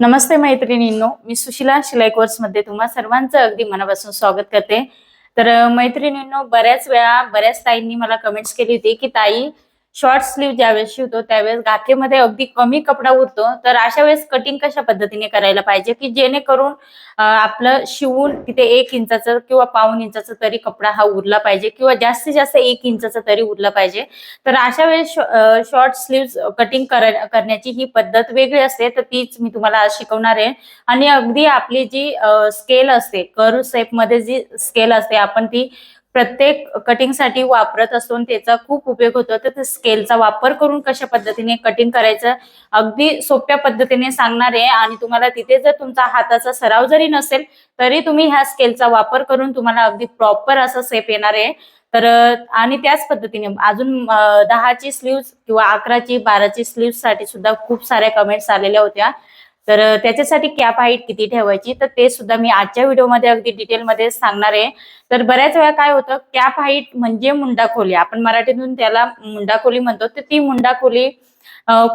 नमस्ते मैत्रिणींनो मी सुशिला शिलाई कोर्समध्ये तुम्हा सर्वांचं अगदी मनापासून स्वागत करते. तर मैत्रिणींनो बऱ्याच वेळा बऱ्याच ताईंनी मला कमेंट्स केली होती की ताई शॉर्ट स्लीव ज्यावेळेस शिवतो त्यावेळेस गाखेमध्ये अगदी कमी कपडा उरतो. तर अशा वेळेस कटिंग कशा पद्धतीने करायला पाहिजे? की जेणेकरून आपलं शिवून तिथे एक इंचाचं किंवा पाऊन इंचाचा तरी कपडा हा उरला पाहिजे किंवा जास्तीत जास्त एक इंचाचा तरी उरला पाहिजे. तर अशा वेळेस शॉर्ट स्लीव्ह कटिंग करण्याची ही पद्धत वेगळी असते. तर तीच मी तुम्हाला आज शिकवणार आहे. आणि अगदी आपली जी स्केल असते कर्व शेपमध्ये जी स्केल असते आपण ती प्रत्येक कटिंगसाठी वापरत असतो त्याचा खूप उपयोग होतो. तर स्केलचा वापर करून कशा पद्धतीने कटिंग करायचं अगदी सोप्या पद्धतीने सांगणार आहे. आणि तुम्हाला तिथे जर तुमचा हाताचा सराव जरी नसेल तरी तुम्ही ह्या स्केलचा वापर करून तुम्हाला अगदी प्रॉपर असा सेप येणार आहे. तर आणि त्याच पद्धतीने अजून दहाची स्लीव्स किंवा अकराची बाराची स्लीव्ससाठी सुद्धा खूप साऱ्या कमेंट्स आलेल्या होत्या. तर त्याच्यासाठी कॅप हाईट किती ठेवायची? तर ते सुद्धा मी आजच्या व्हिडिओमध्ये अगदी डिटेलमध्ये सांगणार आहे. तर बऱ्याच वेळा काय होतं कॅप हाईट म्हणजे मुंडा खोली आपण मराठीतून त्याला मुंडा खोली म्हणतो. तर ती मुंडा खोली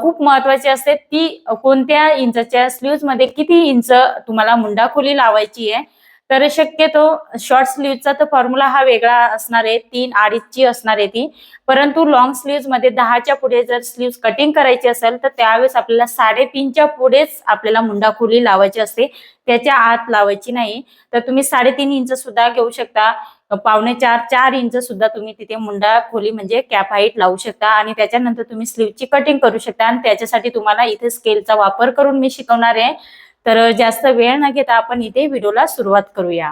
खूप महत्वाची असते. ती कोणत्या इंचाच्या स्लीव्जमध्ये किती इंच तुम्हाला मुंडा खोली लावायची आहे तर शक्यतो शॉर्ट स्लीव्हचा तर फॉर्म्युला हा वेगळा असणार आहे. तीन अडीचची असणार आहे ती. परंतु लॉंग स्लीव्हमध्ये दहाच्या पुढे जर स्लीव्ह कटिंग करायची असेल तर त्यावेळेस आपल्याला साडेतीनच्या पुढेच आपल्याला मुंडा खोली लावायची असते. त्याच्या आत लावायची नाही. तर तुम्ही साडेतीन इंच सुद्धा घेऊ शकता. पावणे चार चार इंच सुद्धा तुम्ही तिथे मुंडा खोली म्हणजे कॅप हाईट लावू शकता. आणि त्याच्यानंतर तुम्ही स्लीवची कटिंग करू शकता. आणि त्याच्यासाठी तुम्हाला इथे स्केलचा वापर करून मी शिकवणार आहे. तर जास्त वेळ न घेता आपण इथे व्हिडिओला सुरुवात करूया.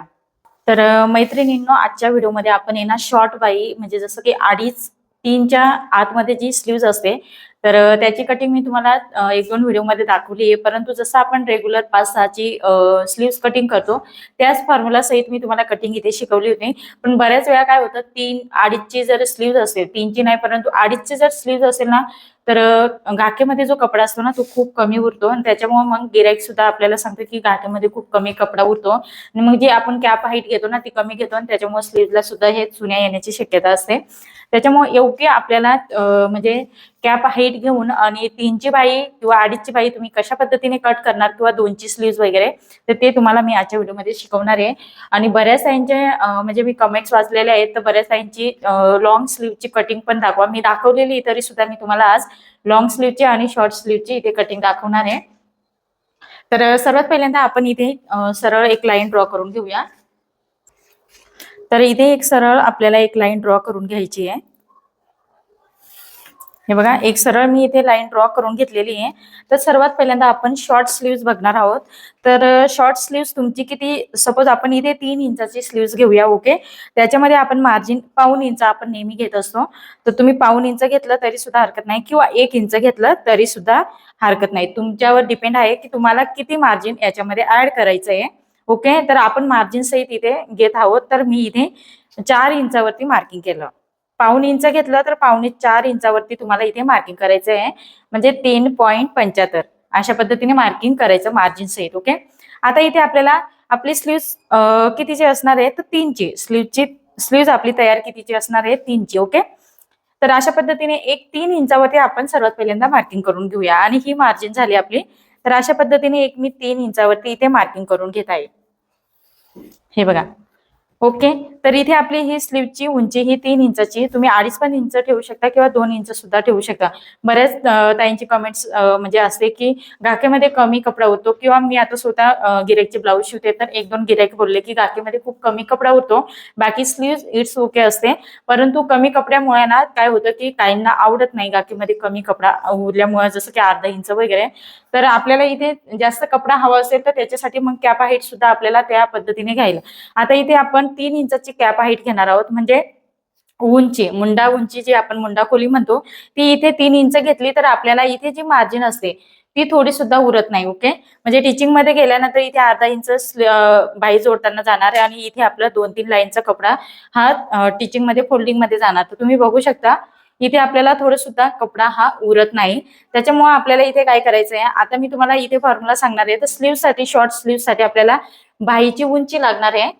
तर मैत्रिणींनो आजच्या व्हिडिओमध्ये आपण येणार शॉर्ट बाई म्हणजे जसं की अडीच तीनच्या आतमध्ये जी स्लीव्ज असते तर त्याची कटिंग मी तुम्हाला एक दोन व्हिडिओमध्ये दाखवली आहे. परंतु जसं आपण रेग्युलर पाच सहाची स्लीव्स कटिंग करतो त्याच फॉर्म्युला सहित मी तुम्हाला कटिंग इथे शिकवली होती. पण बऱ्याच वेळा काय होतं तीन अडीचची जर स्लीव्ज असेल तीनची नाही परंतु अडीचची जर स्लीव्ज असेल ना तर घाकेमध्ये जो कपडा असतो ना तो खूप कमी उरतो आणि त्याच्यामुळे मग गिराईक सुद्धा आपल्याला सांगतो की गाठीमध्ये खूप कमी कपडा उरतो. आणि मग जे आपण कॅप हाईट घेतो ना ती कमी घेतो आणि त्याच्यामुळे स्लीवला सुद्धा हे चुन्या येण्याची शक्यता असते. त्याच्यामुळे योग्य आपल्याला म्हणजे कॅप हाईट घेऊन आणि तीनची बाई किंवा अडीचची बाई तुम्ही कशा पद्धतीने कट करणार किंवा दोनची स्लीव्ह वगैरे तर ते तुम्हाला मी आजच्या व्हिडिओमध्ये शिकवणार आहे. आणि बऱ्याच साईंचे म्हणजे मी कमेंट्स वाचलेले आहेत तर बऱ्याच साईंची लॉंग स्लीव्हची कटिंग पण दाखवा. मी दाखवलेली तरी सुद्धा मी तुम्हाला आज लॉंग स्लीव्हची आणि शॉर्ट स्लीव्हची इथे कटिंग दाखवणार आहे. तर सर्वात पहिल्यांदा आपण इथे सरळ एक लाईन ड्रॉ करून घेऊया. तर इथे एक सरळ आपल्याला एक लाईन ड्रॉ करून घ्यायची आहे. हे बघा एक सरळ मी इथे लाईन ड्रॉ करून घेतलेली आहे. तर सर्वात पहिल्यांदा आपण शॉर्ट स्लीव्ज बघणार आहोत. तर शॉर्ट स्लीव्ज तुमची किती सपोज आपण इथे तीन इंचाची स्लीव्ज घेऊया ओके त्याच्यामध्ये आपण मार्जिन पाऊन इंच आपण नेहमी घेत असतो. तर तुम्ही पाऊन इंच घेतलं तरी सुद्धा हरकत नाही किंवा एक इंच घेतलं तरी सुद्धा हरकत नाही. तुमच्यावर डिपेंड आहे की तुम्हाला किती मार्जिन याच्यामध्ये ऍड करायचं आहे ओके? तर आपण मार्जिन सहित इथे घेत आहोत. तर मी इथे चार इंचावरती मार्किंग केलं. पाऊन इंच घेतलं तर पावणे चार इंचावरती तुम्हाला इथे मार्किंग करायचं आहे. म्हणजे तीन पॉईंट पंच्याहत्तर. अशा पद्धतीने मार्किंग करायचं मार्जिन सहित ओके? आता इथे आपल्याला आपली स्लीव्ह कितीची असणार आहे तर तीनची. स्लीवची स्लीव्ह आपली तयार कितीची असणार आहे तीनची ओके? तर अशा पद्धतीने एक तीन इंचावरती आपण सर्वात पहिल्यांदा मार्किंग करून घेऊया. आणि ही मार्जिन झाली आपली. तर अशा पद्धतीने एक मी तीन इंचावरती इथे मार्किंग करून घेत आहे. हे बघा ओके? तर इथे आपली ही स्लीवची उंची ही तीन इंचाची तुम्ही अडीच पण इंच ठेवू शकता किंवा दोन इंच सुद्धा ठेवू शकता. बऱ्याच ताईंची कमेंट्स म्हणजे असते की गाखेमध्ये कमी कपडा होतो किंवा मी आता स्वतः गिरेकचे ब्लाऊज शिवते तर एक दोन गिरेक बोलले की गाखेमध्ये खूप कमी कपडा होतो. बाकी स्लीव्ह इट्स ओके असते. परंतु कमी कपड्यामुळे ना काय होतं की काहींना आवडत नाही गाखेमध्ये कमी कपडा उरल्यामुळे जसं की अर्धा इंच वगैरे. तर आपल्याला इथे जास्त कपडा हवा असेल तर त्याच्यासाठी मग कॅप हाईट सुद्धा आपल्याला त्या पद्धतीने घ्यायला. आता इथे आपण तीन इंचाची कॅप हाईट घेणार आहोत. म्हणजे उंची मुंडा उंची जी आपण मुंडा खोली म्हणतो ती इथे तीन इंच घेतली तर आपल्याला इथे जी मार्जिन असते ती थोडी सुद्धा उरत नाही ओके म्हणजे टीचिंगमध्ये गेल्यानंतर इथे अर्धा इंच बाई जोडताना जाणार आहे आणि इथे आपला दोन तीन लाईनचा कपडा हा टीचिंगमध्ये फोल्डिंगमध्ये जाणार. तर तुम्ही बघू शकता इथे आपल्याला थोडं सुद्धा कपडा हा उरत नाही. त्याच्यामुळे आपल्याला इथे काय करायचं आहे आता मी तुम्हाला इथे फॉर्म्युला सांगणार आहे. तर स्लीव्हसाठी शॉर्ट स्लीव्हसाठी आपल्याला बाईची उंची लागणार आहे.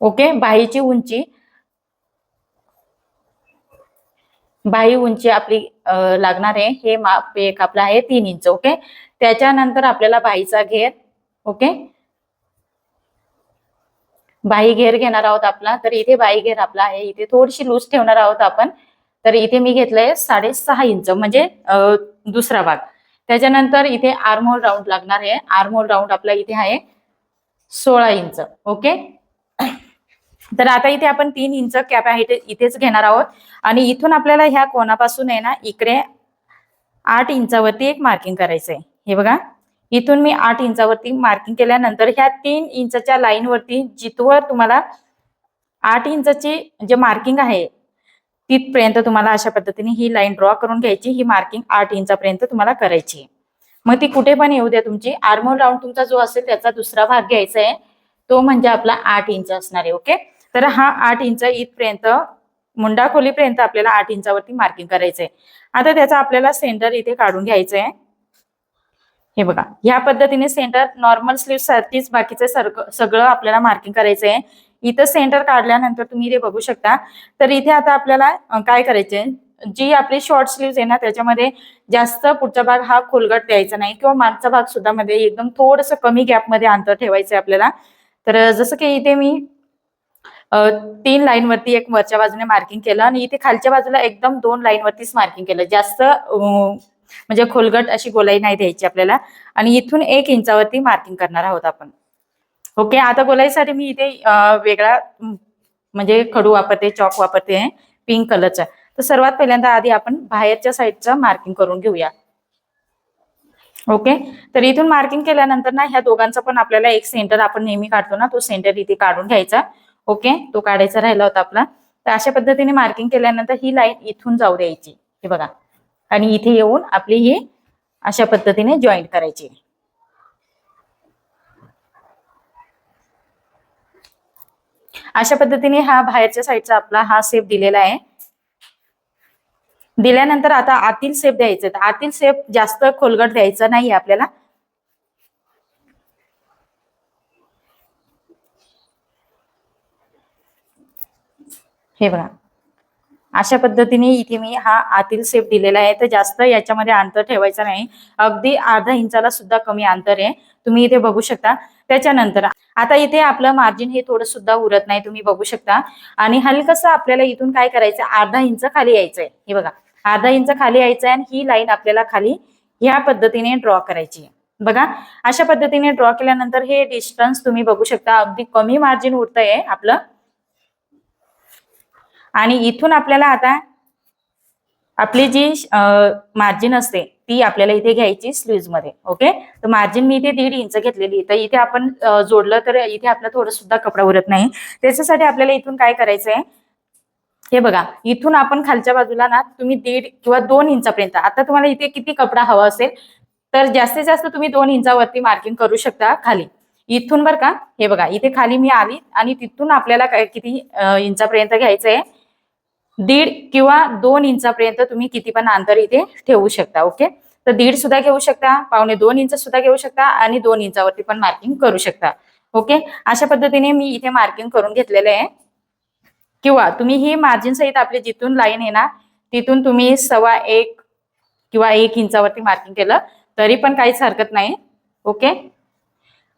ओके? बाहीची उंची. बाही उंची आपली लागणार आहे. हे माप एक आपलं आहे तीन इंच ओके? त्याच्यानंतर आपल्याला बाईचा घेर ओके? बाई घेर घेणार आहोत आपला. तर इथे बाई घेर आपला आहे. इथे थोडीशी लूज ठेवणार आहोत आपण. तर इथे मी घेतलंय साडेसहा इंच म्हणजे दुसरा भाग. त्याच्यानंतर इथे आर्मोल राऊंड लागणार आहे. आर्मोल राऊंड आपला इथे आहे सोळा इंच ओके? तर आता इथे आपण तीन इंच कॅप आहे इथेच घेणार आहोत. आणि इथून आपल्याला ह्या कोणापासून आहे ना इकडे आठ इंचावरती एक मार्किंग करायचं आहे. हे बघा इथून मी आठ इंचावरती मार्किंग केल्यानंतर ह्या तीन इंचच्या लाईनवरती जिथवर तुम्हाला आठ इंचची जे मार्किंग आहे तिथपर्यंत तुम्हाला अशा पद्धतीने ही लाईन ड्रॉ करून घ्यायची. ही मार्किंग आठ इंचापर्यंत तुम्हाला करायची. मग ती कुठे पण येऊ द्या तुमची. आर्मोल राऊंड तुमचा जो असेल त्याचा दुसरा भाग घ्यायचा आहे. तो म्हणजे आपला आठ इंच असणार आहे ओके तर हा आठ इंच इथपर्यंत मुंडा खोलीपर्यंत आपल्याला आठ इंचावरती मार्किंग करायचं आहे आता त्याचा आपल्याला सेंटर इथे काढून घ्यायचं आहे हे बघा ह्या पद्धतीने सेंटर नॉर्मल स्लीव सारखीच बाकीचं सगळं आपल्याला मार्किंग करायचं आहे इथं सेंटर काढल्यानंतर तुम्ही इथे बघू शकता. तर इथे आता आपल्याला काय करायचंय? जी आपली शॉर्ट स्लीव आहे ना त्याच्यामध्ये जास्त पुढचा भाग हा खोलगट द्यायचा नाही किंवा मागचा भाग सुद्धा मध्ये एकदम थोडस कमी गॅपमध्ये अंतर अंतर ठेवायचंय आपल्याला. तर जसं की इथे मी तीन लाईन वरती एक वरच्या बाजूने मार्किंग केलं आणि इथे खालच्या बाजूला एकदम दोन लाईन वरतीच मार्किंग केलं. जास्त म्हणजे खोलगट अशी गोलाई नाही द्यायची आपल्याला. आणि इथून एक इंचावरती मार्किंग करणार आहोत आपण. ओके आता गोलाईसाठी मी इथे वेगळा म्हणजे खडू वापरते चॉक वापरते पिंक कलरचा तर सर्वात पहिल्यांदा आधी आपण बाहेरच्या साईडचं मार्किंग करून घेऊया. ओके तर इथून मार्किंग केल्यानंतर ना ह्या दोघांचा पण आपल्याला एक सेंटर आपण नेहमी काढतो ना तो सेंटर इथे काढून घ्यायचा. ओके? तो काढायचा राहिला होता आपला. तर अशा पद्धतीने मार्किंग केल्यानंतर ही लाईन इथून जाऊ द्यायची. हे बघा. आणि इथे येऊन आपली ही अशा पद्धतीने जॉईंट करायची. अशा पद्धतीने हा बाहेरच्या साईडचा आपला हा सेप दिलेला आहे. दिल्यानंतर आता आतील सेप द्यायचं. आतील सेप जास्त खोलगट द्यायचं नाही आपल्याला. हे बघा. अशा पद्धतीने इथे मी हा आतील सेप दिलेला आहे. तर जास्त याच्यामध्ये अंतर ठेवायचं नाही. अगदी अर्धा इंचाला सुद्धा कमी अंतर आहे. तुम्ही इथे बघू शकता. त्याच्यानंतर आता इथे आपलं मार्जिन हे थोडं सुद्धा उरत नाही. तुम्ही बघू शकता. आणि हलकसं आपल्याला इथून काय करायचं? अर्धा इंच खाली यायचंय हे बघा. अर्धा इंच खाली यायचंय आणि ही लाईन आपल्याला खाली ह्या पद्धतीने ड्रॉ करायची आहे. बघा. अशा पद्धतीने ड्रॉ केल्यानंतर हे डिस्टन्स तुम्ही बघू शकता. अगदी कमी मार्जिन उरतंय आपलं. आणि इथून आपल्याला आता आपली जी मार्जिन असते ती आपल्याला इथे घ्यायची स्लीव्हमध्ये ओके तर मार्जिन मी इथे दीड इंच घेतलेली. तर इथे आपण जोडलं तर इथे आपला थोडं सुद्धा कपडा उरत नाही. त्याच्यासाठी आपल्याला इथून काय करायचंय? हे बघा इथून आपण खालच्या बाजूला ना तुम्ही दीड किंवा दोन इंचापर्यंत आता तुम्हाला इथे किती कपडा हवा असेल तर जास्तीत जास्त तुम्ही दोन इंचावरती मार्किंग करू शकता खाली. इथून बर का हे बघा इथे खाली मी आली आणि तिथून आपल्याला किती अ, इंचापर्यंत घ्यायचंय? दीड किंवा दोन इंचापर्यंत तुम्ही किती पण अंतर इथे ठेवू शकता ओके तर दीड सुद्धा घेऊ शकता पावणे दोन इंच सुद्धा घेऊ शकता आणि दोन इंचावरती पण मार्किंग करू शकता ओके अशा पद्धतीने मी इथे मार्किंग करून घेतलेलं आहे. किंवा तुम्ही ही मार्जिन सहित आपली जिथून लाईन आहे ना तिथून तुम्ही सव्वा एक किंवा एक इंचावरती मार्किंग केलं तरी पण काहीच हरकत नाही ओके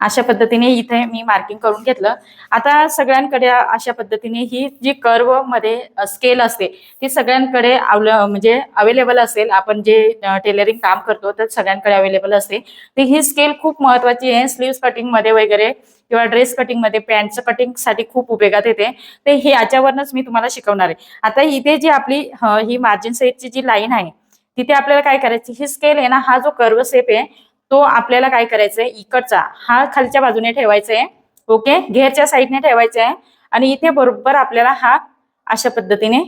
अशा पद्धतीने इथे मी मार्किंग करून घेतलं. आता सगळ्यांकडे अशा पद्धतीने ही जी कर्वमध्ये स्केल असते ती सगळ्यांकडे अवल म्हणजे अवेलेबल असेल. आपण जे टेलरिंग काम करतो तर सगळ्यांकडे अवेलेबल असते. ती ही स्केल खूप महत्वाची आहे. स्लीव्स कटिंगमध्ये वगैरे किंवा ड्रेस कटिंगमध्ये पॅन्टचं कटिंगसाठी खूप उपयोगात येते. ते हे याच्यावरनच मी तुम्हाला शिकवणार आहे. आता इथे जी आपली ही मार्जिन सेटची जी लाईन आहे तिथे आपल्याला काय करायची? ही स्केल आहे ना हा जो कर्व सेप आहे तो आपल्याला काय करायचंय? इकडचा हा खालच्या बाजूने ठेवायचा आहे ओके घेरच्या साईडने ठेवायचा आहे आणि इथे बरोबर आपल्याला हा अशा पद्धतीने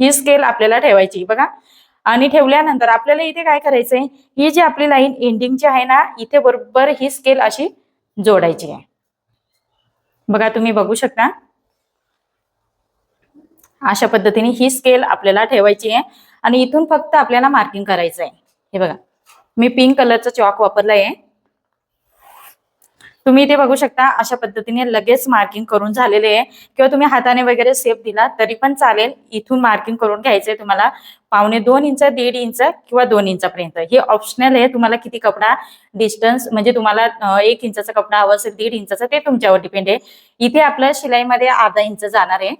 ही स्केल आपल्याला ठेवायची बघा. आणि ठेवल्यानंतर आपल्याला इथे काय करायचंय? ही जी आपली लाईन एंडिंगची आहे ना इथे बरोबर ही स्केल अशी जोडायची आहे. बघा तुम्ही बघू शकता. अशा पद्धतीने ही स्केल आपल्याला ठेवायची आहे. आणि इथून फक्त आपल्याला मार्किंग करायचं आहे हे बघा. मी पिंक कलरचा चॉक वापरला आहे तुम्ही इथे बघू शकता अशा पद्धतीने लगेच मार्किंग करून झालेले आहे. किंवा तुम्ही हाताने वगैरे सेप दिला तरी पण चालेल. इथून मार्किंग करून घ्यायचंय तुम्हाला. पावणे दोन इंच दीड इंच किंवा दोन इंचापर्यंत. हे ऑप्शनल आहे. तुम्हाला किती कपडा डिस्टन्स म्हणजे तुम्हाला एक इंचाचा कपडा हवा असेल दीड इंचाचा ते तुमच्यावर डिपेंड आहे. इथे आपल्या शिलाईमध्ये अर्धा इंच जाणार आहे.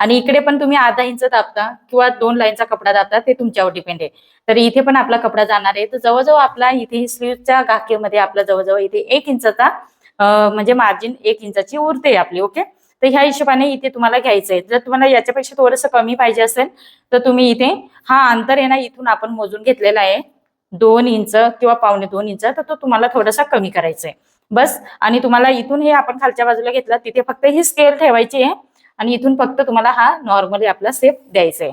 आणि इकडे पण तुम्ही अर्धा इंच दाबता किंवा दोन लाईनचा कपडा दाबता ते तुमच्यावर डिपेंड आहे. तर इथे पण आपला कपडा जाणार आहे. तर जवळजवळ आपला इथे स्लीवच्या गाकेमध्ये आपला जवळजवळ इथे एक इंचचा म्हणजे मार्जिन एक इंचाची उरते आपली ओके तर ह्या हिशोबाने इथे तुम्हाला घ्यायचं आहे. जर तुम्हाला याच्यापेक्षा थोडंसं कमी पाहिजे असेल तर तुम्ही इथे हा अंतर आहे ना इथून आपण मोजून घेतलेला आहे. दोन इंच किंवा पावणे दोन इंच तर तो तुम्हाला थोडासा कमी करायचा आहे. बस आणि तुम्हाला इथून हे आपण खालच्या बाजूला घेतला तिथे फक्त ही स्केल ठेवायची आहे. आणि इथून फक्त तुम्हाला हा नॉर्मली आपला सेप द्यायचा आहे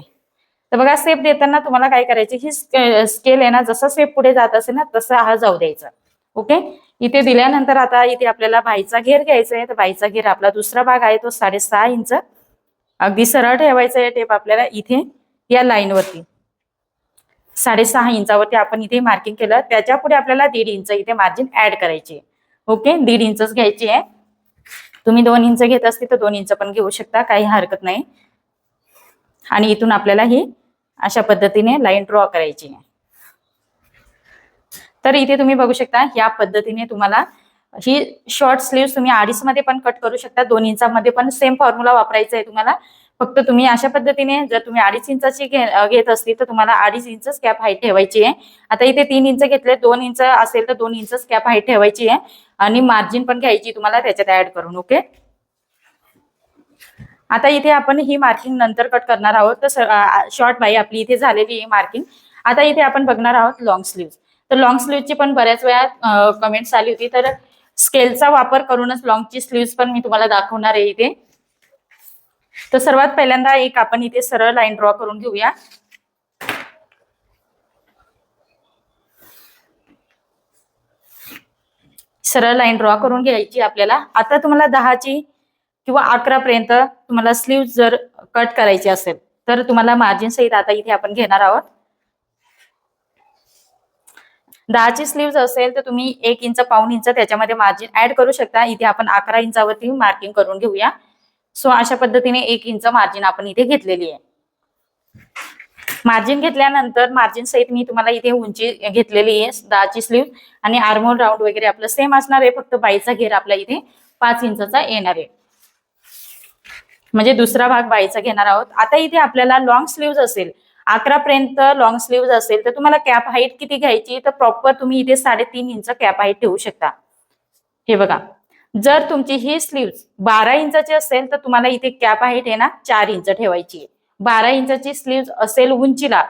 तर बघा सेप देताना तुम्हाला काय करायचे ही स्केल आहे ना जसा सेप पुढे जात असेल ना तसा हा जाऊ द्यायचा. ओके इथे दिल्यानंतर आता इथे आपल्याला बाईचा घेर घ्यायचा आहे तर बाईचा घेर आपला दुसरा भाग आहे तो साडेसहा इंच. अगदी सरळ ठेवायचा आहे टेप आपल्याला इथे या लाईनवरती साडेसहा इंचावरती आपण इथे मार्किंग केलं त्याच्या पुढे आपल्याला दीड इंच इथे मार्जिन ऍड करायची ओके दीड इंचच घ्यायची आहे. तुम्ही दोन इंच घेत असतील तर दोन इंच पण घेऊ शकता काही हरकत नाही. आणि इथून आपल्याला ही अशा पद्धतीने लाईन ड्रॉ करायची आहे. तर इथे तुम्ही बघू शकता या पद्धतीने तुम्हाला ही शॉर्ट स्लीव्ह तुम्ही अडीच मध्ये पण कट करू शकता दोन इंचामध्ये पण सेम फॉर्म्युला वापरायचा आहे तुम्हाला. फक्त तुम्ही अशा पद्धतीने जर तुम्ही अडीच इंचाची घेत असतील तर तुम्हाला अडीच इंचच कॅप हाईट ठेवायची आहे. आता इथे तीन इंच घेतले दोन इंच असेल तर दोन इंचच कॅप हाईट ठेवायची आहे. आणि मार्जिन पण घ्यायची तुम्हाला त्याच्यात ऍड करून ओके आता इथे आपण ही मार्किंग नंतर कट करणार आहोत. तर शॉर्ट बाई आपली इथे झालेली आहे मार्किंग आता इथे आपण बघणार आहोत लॉंग स्लीव्ह तर लॉंग स्लीव्हची पण बऱ्याच वेळा कमेंट्स आली होती. तर स्केलचा वापर करूनच लॉंगची स्लीव्ह पण मी तुम्हाला दाखवणार आहे इथे. तर सर्वात पहिल्यांदा एक आपण इथे सरळ लाईन ड्रॉ करून घेऊया. सरळ लाईन ड्रॉ करून घ्यायची आपल्याला. आता तुम्हाला दहाची किंवा अकरा पर्यंत तुम्हाला स्लीव जर कट करायची असेल तर तुम्हाला मार्जिन सहित आता इथे आपण घेणार आहोत. दहाची स्लीव्ह असेल तर तुम्ही एक इंच पाऊन इंच त्याच्यामध्ये मार्जिन ऍड करू शकता. इथे आपण अकरा इंचावरती मार्किंग करून घेऊया. सो अशा पद्धतीने एक इंच मार्जिन आपण इथे घेतलेली आहे. मार्जिन घेतल्यानंतर मार्जिन सहित मी तुम्हाला इथे उंची घेतलेली आहे दहाची स्लीव्ह आणि आर्मोल राऊंड वगैरे आपलं सेम असणार आहे फक्त बाईचा घेर आपला इथे पाच इंचाचा येणार आहे. म्हणजे दुसरा भाग बाईचा घेणार आहोत. आता इथे आपल्याला लॉंग स्लीव्ह असेल अकरा पर्यंत लॉंग स्लीव्ह असेल तर तुम्हाला कॅप हाईट किती घ्यायची? तर प्रॉपर तुम्ही इथे साडेतीन इंच कॅप हाईट ठेवू शकता. हे बघा जर तुमची ही स्लीव्ह बारा इंचाची असेल तर तुम्हाला इथे कॅप हाईट आहे ना चार इंच ठेवायची आहे. बारा इंचाची स्लीव्ह असेल उंचीला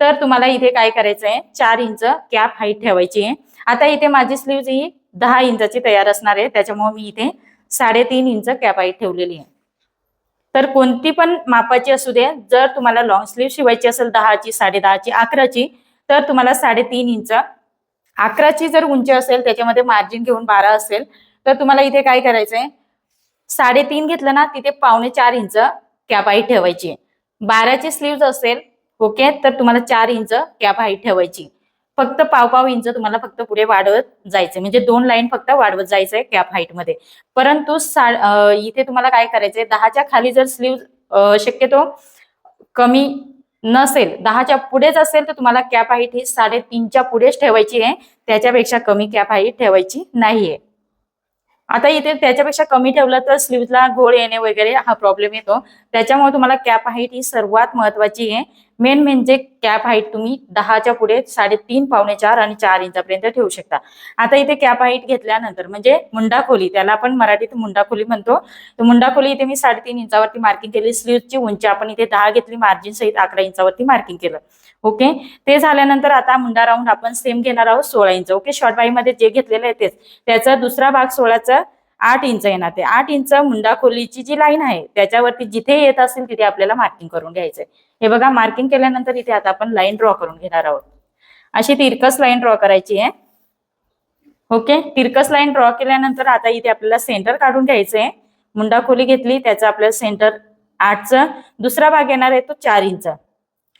तर तुम्हाला इथे काय करायचं आहे चार इंच कॅप हाईट ठेवायची आहे. आता इथे माझी स्लीव्ह ही दहा इंचाची तयार असणार आहे. त्याच्यामुळे मी इथे साडेतीन इंच कॅप हाईट ठेवलेली आहे. तर कोणती पण मापाची असू दे जर तुम्हाला लॉंग स्लीव्ह शिवायची असेल दहाची साडे दहाची अकराची तर तुम्हाला साडेतीन इंच. अकराची जर उंची असेल त्याच्यामध्ये मार्जिन घेऊन बारा असेल तर तुम्हाला इथे काय करायचंय? साडेतीन घेतलं ना तिथे पावणे चार इंच कॅप हाईट ठेवायची आहे. बाराची स्लीव्ह असेल ओके तर तुम्हाला चार इंच कॅप हाईट ठेवायची. फक्त पाव पाव इंच तुम्हाला फक्त पुढे वाढवत जायचं. म्हणजे दोन लाईन फक्त वाढवत जायचंय कॅप हाईटमध्ये. परंतु सा इथे तुम्हाला काय करायचंय? दहाच्या खाली जर स्लीव्ह शक्यतो कमी नसेल दहाच्या पुढेच असेल तर तुम्हाला कॅप हाईट ही साडेतीनच्या पुढेच ठेवायची आहे. त्याच्यापेक्षा कमी कॅप हाईट ठेवायची नाहीये. आता इथे त्याच्यापेक्षा कमी ठेवलं तर स्लीवला घोळ येणे वगैरे हा प्रॉब्लेम येतो. त्याच्यामुळे तुम्हाला कॅप हाईट ही सर्वात महत्वाची आहे. मेन म्हणजे कॅप हाईट तुम्ही दहाच्या पुढे साडेतीन पावणे चार आणि चार इंचापर्यंत ठेवू शकता. आता इथे कॅप हाईट घेतल्यानंतर म्हणजे मुंडा खोली त्याला आपण मराठीत मुंडा खोली म्हणतो. तर मुंडा खोली इथे मी साडेतीन इंचावरती मार्किंग केली स्लीवची उंची आपण इथे दहा घेतली मार्जिन सहित अकरा इंचावरती मार्किंग केलं. ओके ते झाल्यानंतर आता मुंडा राऊंड आपण सेम घेणार आहोत सोळा इंच. ओके शॉर्ट बाईमध्ये जे घेतलेलं आहे तेच. त्याचा दुसरा भाग सोळाचा आठ इंच येणार ते. आठ इंच मुंडा खोलीची जी लाईन आहे त्याच्यावरती जिथे येत असेल तिथे आपल्याला मार्किंग करून घ्यायचंय. हे बघा मार्किंग केल्यानंतर इथे आता आपण लाईन ड्रॉ करून घेणार आहोत. अशी तिरकस लाईन ड्रॉ करायची आहे. ओके तिरकस लाईन ड्रॉ केल्यानंतर आता इथे आपल्याला सेंटर काढून घ्यायचंय. मुंडा खोली घेतली त्याचा आपल्याला सेंटर आठचं. दुसरा भाग येणार आहे तो चार इंच.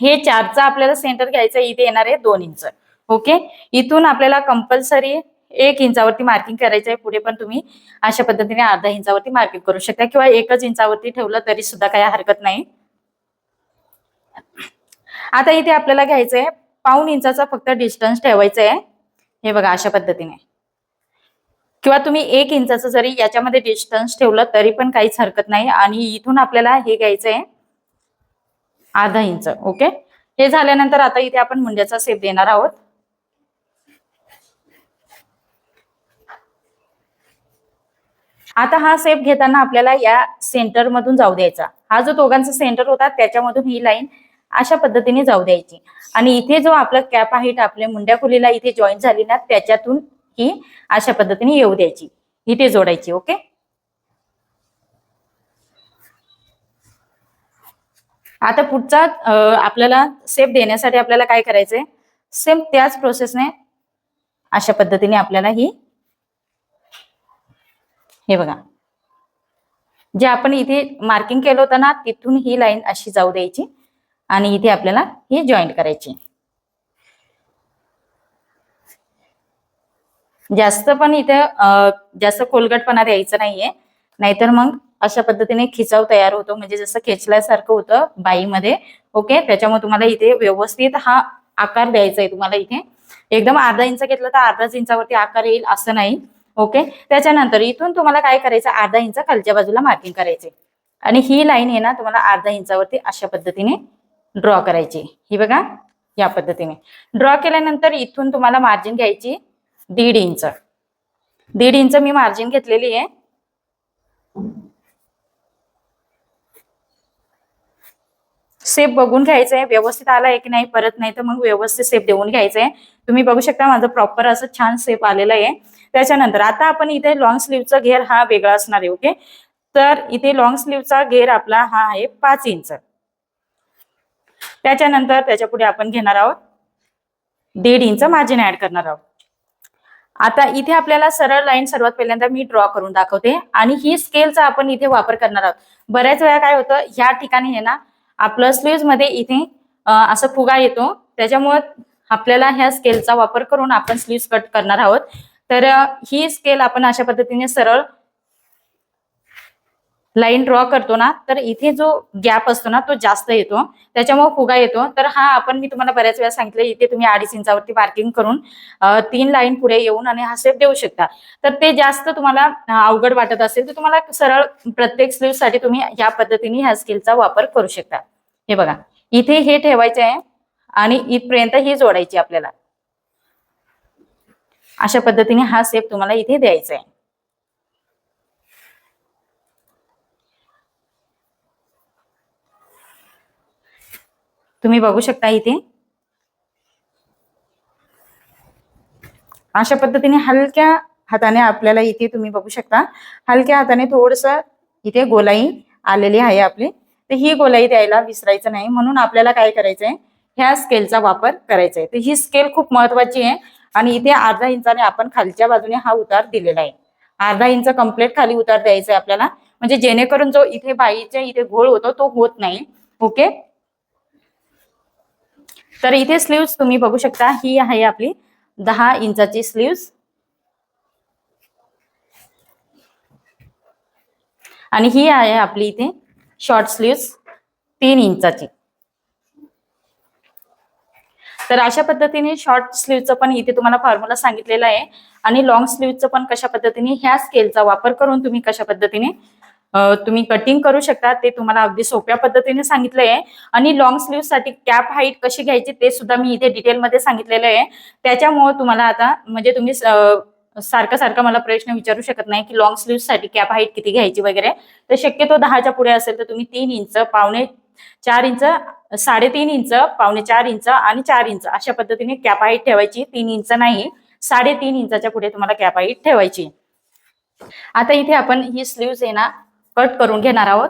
हे चारचा आपल्याला सेंटर घ्यायचं इथे येणार आहे दोन इंच. ओके इथून आपल्याला कंपल्सरी एक इंचावरती मार्किंग करायचं आहे पुढे पण तुम्ही अशा पद्धतीने अर्धा इंचावरती मार्किंग करू शकता किंवा एकच इंचावरती ठेवलं तरी सुद्धा काही हरकत नाही. आता इथे आपल्याला घ्यायचं आहे पाऊन इंचाचा फक्त डिस्टन्स ठेवायचं आहे. हे बघा अशा पद्धतीने. किंवा तुम्ही एक इंचाचं जरी याच्यामध्ये डिस्टन्स ठेवलं तरी पण काहीच हरकत नाही. आणि इथून आपल्याला हे घ्यायचं आहे अर्धा इंच. ओके? हे झाल्यानंतर आता इथे आपण मुंड्याचा सेप देणार आहोत. आता हा सेप घेताना आपल्याला या सेंटरमधून जाऊ द्यायचा. हा जो दोघांचा सेंटर होता त्याच्यामधून ही लाईन अशा पद्धतीने जाऊ द्यायची. आणि इथे जो आपला कॅप आहे आपल्या मुंड्या खोलीला इथे जॉईन झाली ना त्याच्यातून ही अशा पद्धतीने येऊ द्यायची. इथे जोडायची ओके आता पुढचा आपल्याला सेप देण्यासाठी आपल्याला काय करायचंय? सेम त्याच प्रोसेसने अशा पद्धतीने आपल्याला ही हे बघा. जे आपण इथे मार्किंग केलं होतं ना तिथून ही लाईन अशी जाऊ द्यायची आणि इथे आपल्याला ही जॉईंट करायची. जास्त पण इथे जास्त कोलगटपणा द्यायचं नाहीये. नाहीतर मग अशा पद्धतीने खिचाव तयार होतो. म्हणजे जसं खेचल्यासारखं होतं बाईमध्ये. ओके त्याच्यामुळे तुम्हाला इथे व्यवस्थित हा आकार द्यायचा आहे तुम्हाला इथे. एकदम अर्धा इंच घेतलं तर अर्धाच इंचावरती आकार येईल असं नाही. ओके? त्याच्यानंतर इथून तुम्हाला काय करायचं? अर्धा इंच खालच्या बाजूला मार्किंग करायचे. आणि ही लाईन आहे ना तुम्हाला अर्धा इंचावरती अशा पद्धतीने ड्रॉ करायची. ही बघा या पद्धतीने. ड्रॉ केल्यानंतर इथून तुम्हाला मार्जिन घ्यायची दीड इंच. दीड इंच मी मार्जिन घेतलेली आहे. सेप बघून घ्यायचं आहे व्यवस्थित आलाय की नाही परत नाही तर मग व्यवस्थित सेप देऊन घ्यायचं आहे तुम्ही बघू शकता माझं प्रॉपर असं छान सेप आलेलं आहे. त्याच्यानंतर आता आपण इथे लॉंग स्लीवचा घेर हा वेगळा असणार आहे ओके तर इथे लॉंग स्लीवचा घेर आपला हा आहे पाच इंच. त्याच्यानंतर त्याच्या पुढे आपण घेणार आहोत दीड इंच मार्जिन ऍड करणार आहोत. आता इथे आपल्याला सरळ लाईन सर्वात पहिल्यांदा मी ड्रॉ करून दाखवते आणि ही स्केलचा आपण इथे वापर करणार आहोत. बऱ्याच वेळा काय होतं ह्या ठिकाणी आहे ना आपलं स्लीव्हमध्ये इथे असं फुगा येतो. त्याच्यामुळे आपल्याला ह्या स्केलचा वापर करून आपण स्लीव्ह कट करणार आहोत. तर ही स्केल आपण अशा पद्धतीने सरळ लाईन ड्रॉ करतो ना तर इथे जो गॅप असतो ना तो जास्त येतो. त्याच्यामुळे फुगा येतो. तर हा आपण मी तुम्हाला बऱ्याच वेळा सांगितलं इथे तुम्ही अडीच इंचावरती मार्किंग करून तीन लाईन पुढे येऊन आणि हा सेप देऊ शकता. तर ते जास्त तुम्हाला अवघड वाटत असेल तर तुम्हाला सरळ प्रत्येक स्लीवसाठी तुम्ही या पद्धतीने ह्या स्किलचा वापर करू शकता. हे बघा. इथे हे ठेवायचे आहे आणि इथपर्यंत ही जोडायची आपल्याला. अशा पद्धतीने हा सेप तुम्हाला इथे द्यायचा आहे तुम्ही बघू शकता इथे. अशा पद्धतीने हलक्या हाताने आपल्याला इथे तुम्ही बघू शकता. हलक्या हाताने थोडस इथे गोलाई आलेली आहे आपली. तर ही गोलाई द्यायला विसरायचं नाही. म्हणून आपल्याला काय करायचंय? ह्या स्केलचा वापर करायचा आहे तर ही स्केल खूप महत्वाची आहे. आणि इथे अर्धा इंचाने आपण खालच्या बाजूने हा उतार दिलेला आहे. अर्धा इंच कंप्लीट खाली उतार द्यायचा आहे आपल्याला. म्हणजे जेणेकरून जो इथे बाईच्या इथे घोळ होतो तो होत नाही. ओके तर इथे स्लीव्स तुम्ही बघू शकता. ही आहे आपली दहा इंचाची स्लीव्स आणि ही आहे आपली इथे शॉर्ट स्लीव्स तीन इंचाची. तर अशा पद्धतीने शॉर्ट स्लीवचं पण इथे तुम्हाला फॉर्म्युला सांगितलेला आहे. आणि लॉंग स्लीवचं पण कशा पद्धतीने ह्या स्केलचा वापर करून तुम्ही कशा पद्धतीने तुम्ही कटिंग करू शकता ते तुम्हाला अगदी सोप्या पद्धतीने सांगितलं आहे आणि लॉंग स्लीवसाठी कॅप हाईट कशी घ्यायची ते सुद्धा मी इथे डिटेलमध्ये सांगितलेलं आहे. त्याच्यामुळे तुम्हाला आता म्हणजे तुम्ही सारखा सारखं मला प्रश्न विचारू शकत नाही की लॉंग स्लीव्हसाठी कॅप हाईट किती घ्यायची वगैरे. तर शक्यतो दहाच्या पुढे असेल तर तुम्ही तीन इंच पावणे चार इंच साडेतीन इंच पावणे चार इंच आणि चार इंच अशा पद्धतीने कॅप हाईट ठेवायची. तीन इंच नाही साडेतीन इंचाच्या पुढे तुम्हाला कॅप हाईट ठेवायची. आता इथे आपण ही स्लीव्ह आहे ना कट करून घेणार आहोत.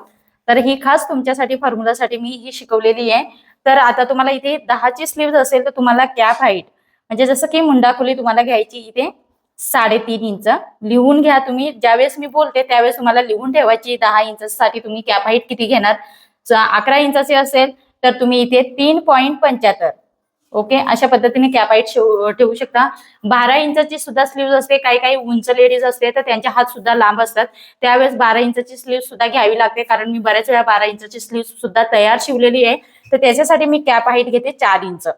तर ही खास तुमच्यासाठी फॉर्म्युलासाठी मी ही शिकवलेली आहे. तर आता तुम्हाला इथे दहाची स्लीव्ह असेल तर तुम्हाला कॅप हाईट म्हणजे जसं की मुंडाखोली तुम्हाला घ्यायची इथे साडेतीन इंच. लिहून घ्या तुम्ही. ज्यावेळेस मी बोलते त्यावेळेस तुम्हाला लिहून ठेवायची. दहा इंच साठी तुम्ही कॅप हाईट किती घेणार? अकरा इंचाची असेल तर तुम्ही इथे तीन पॉईंट पंच्याहत्तर. ओके अशा पद्धतीने कॅप हाईट ठेवू शकता. बारा इंचाची सुद्धा स्लीव्ह असते काही काही उंच लेडीज असते तर त्यांचे हात सुद्धा लांब असतात. त्यावेळेस बारा इंचाची स्लीव सुद्धा घ्यावी लागते कारण मी बऱ्याच वेळा बारा इंचाची स्लीव सुद्धा तयार शिवलेली आहे. तर त्याच्यासाठी मी कॅप हाईट घेते चार इंच.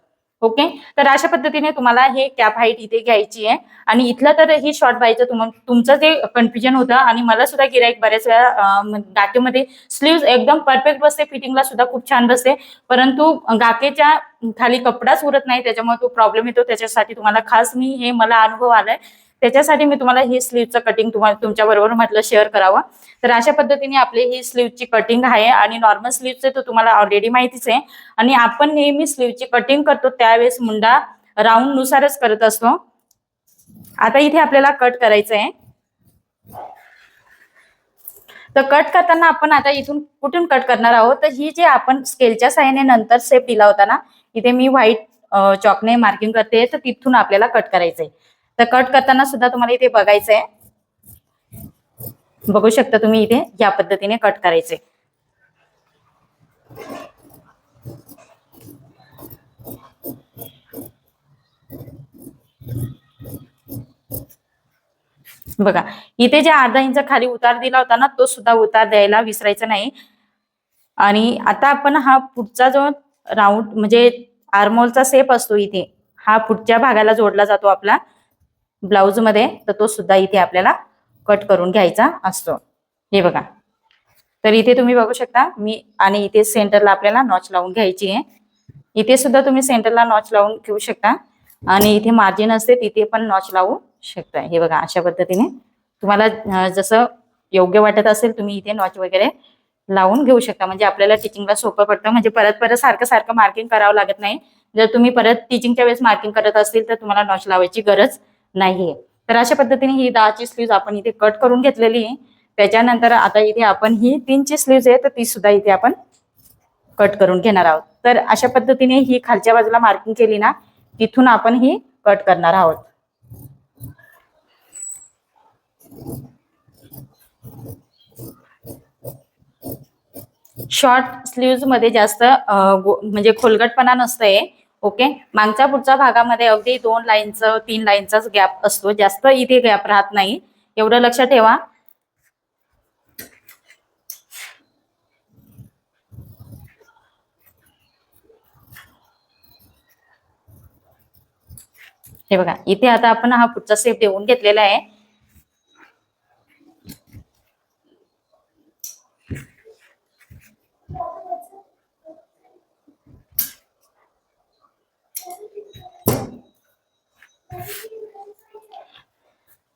ओके तर अशा पद्धतीने तुम्हाला हे कॅप हाईट इथे घ्यायची आहे. आणि इथलं तर ही शॉर्ट व्हायचं तुम तुमचं जे कन्फ्युजन होतं आणि मला सुद्धा गिराईक बऱ्याच वेळा गाकेमध्ये गाठीमध्ये स्लीव्ह एकदम परफेक्ट बसते फिटिंगला सुद्धा खूप छान बसते. परंतु गाकेच्या खाली कपडाच उरत नाही त्याच्यामुळे तो प्रॉब्लेम येतो. त्याच्यासाठी तुम्हाला खास मी हे मला अनुभव आलाय. त्याच्यासाठी मी तुम्हाला ही स्लीवचं कटिंग तुम्हाला तुमच्या बरोबर म्हटलं शेअर करावं. तर अशा पद्धतीने आपली ही स्लीवची कटिंग आहे आणि नॉर्मल स्लीवचे तर तुम्हाला ऑलरेडी माहितीच आहे. आणि आपण नेहमी स्लीवची कटिंग करतो त्यावेळेस मुंडा राऊंड नुसारच करत असतो. आता इथे आपल्याला कट करायचं आहे तर कट करताना आपण आता इथून कुठून कट करणार आहोत? तर ही जे आपण स्केलच्या साह्याने नंतर सेप दिला होता ना इथे मी व्हाईट चॉकने मार्किंग करते. तर तिथून आपल्याला कट करायचंय. तर कट करताना सुद्धा तुम्हाला इथे बघायचं आहे बघू शकता तुम्ही इथे या पद्धतीने कट करायचे बघा इथे जे अर्धा इंच खाली उतार दिला होता ना तो सुद्धा उतार द्यायला विसरायचा नाही. आणि आता आपण हा पुढचा जो राऊंड म्हणजे आर्मोलचा सेप असतो इथे हा पुढच्या भागाला जोडला जातो आपला. ब्लाउजमध्ये तर तो सुद्धा इथे आपल्याला कट करून घ्यायचा असतो. हे बघा. तर इथे तुम्ही बघू शकता मी आणि इथे सेंटरला आपल्याला नॉच लावून घ्यायची आहे. इथे सुद्धा तुम्ही सेंटरला नॉच लावून घेऊ शकता. आणि इथे मार्जिन असते तिथे पण नॉच लावू शकता. हे बघा अशा पद्धतीने तुम्हाला जसं योग्य वाटत असेल तुम्ही इथे नॉच वगैरे लावून घेऊ शकता. म्हणजे आपल्याला टीचिंगला सोपं पडतं. म्हणजे परत परत सारखं सारखं मार्किंग करावं लागत नाही. जर तुम्ही परत टीचिंगच्या वेळेस मार्किंग करत असतील तर तुम्हाला नॉच लावायची गरज नाहीये. तर अशा पद्धतीने ही दहाची स्लीव्ज आपण इथे कट करून घेतलेली आहे. त्याच्यानंतर आता इथे आपण ही तीनची स्लीव्ज आहे तर ती सुद्धा इथे आपण कट करून घेणार आहोत. तर अशा पद्धतीने ही खालच्या बाजूला मार्किंग केली ना तिथून आपण ही कट करणार आहोत. शॉर्ट स्लीव्जमध्ये जास्त म्हणजे खोलगटपणा नसतंय. ओके मागच्या पुढच्या भागामध्ये अगदी दोन लाईनचं तीन लाईनचाच गॅप असतो. जास्त इथे गॅप राहत नाही. एवढं लक्षात ठेवा. हे बघा इथे आता आपण हा पुढचा सेप देऊन घेतलेला आहे.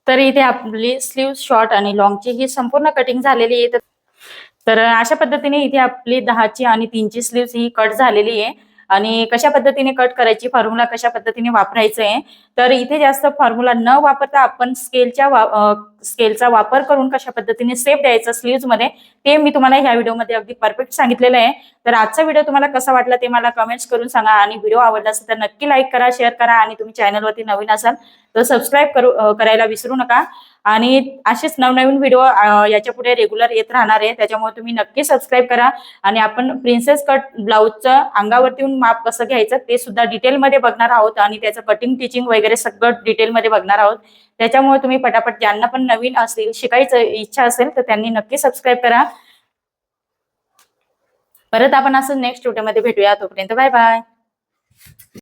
तर इथे आपली स्लीव शॉर्ट आणि लॉंगची ही संपूर्ण कटिंग झालेली आहे. तर- अशा पद्धतीने इथे आपली दहाची आणि तीनची स्लीव्स ही कट झालेली आहे. आणि कशा पद्धतीने कट करायची फॉर्म्युला कशा पद्धतीने वापरायचं आहे. तर इथे जास्त फॉर्म्युला न वापरता आपण स्केलच्या वा- स्केलचा वापर करून कशा पद्धतीने सेफ द्यायचा स्लीव्जमध्ये ते मी तुम्हाला ह्या व्हिडिओमध्ये अगदी परफेक्ट सांगितलेलं आहे. तर आजचा व्हिडिओ तुम्हाला कसा वाटला ते मला कमेंट्स करून सांगा आणि व्हिडिओ आवडला असेल तर नक्की लाईक करा शेअर करा आणि तुम्ही चॅनलवरती नवीन असाल तर सबस्क्राईब करू करायला विसरू नका. आणि असेच नवनवीन व्हिडिओ याच्यापुढे रेग्युलर येत राहणार आहे. त्याच्यामुळे तुम्ही नक्की सबस्क्राईब करा आणि आपण प्रिन्सेस कट ब्लाऊजचं अंगावरती येऊन माप कसं घ्यायचं ते सुद्धा डिटेलमध्ये बघणार आहोत आणि त्याचं कटिंग टिचिंग वगैरे सगळं डिटेलमध्ये बघणार आहोत. त्याच्यामुळे तुम्ही पटापट ज्यांना पण नवीन असेल शिकायचं इच्छा असेल तर त्यांनी नक्की सबस्क्राईब करा. परत आपण असं नेक्स्ट व्हिडिओमध्ये भेटूया. तोपर्यंत बाय बाय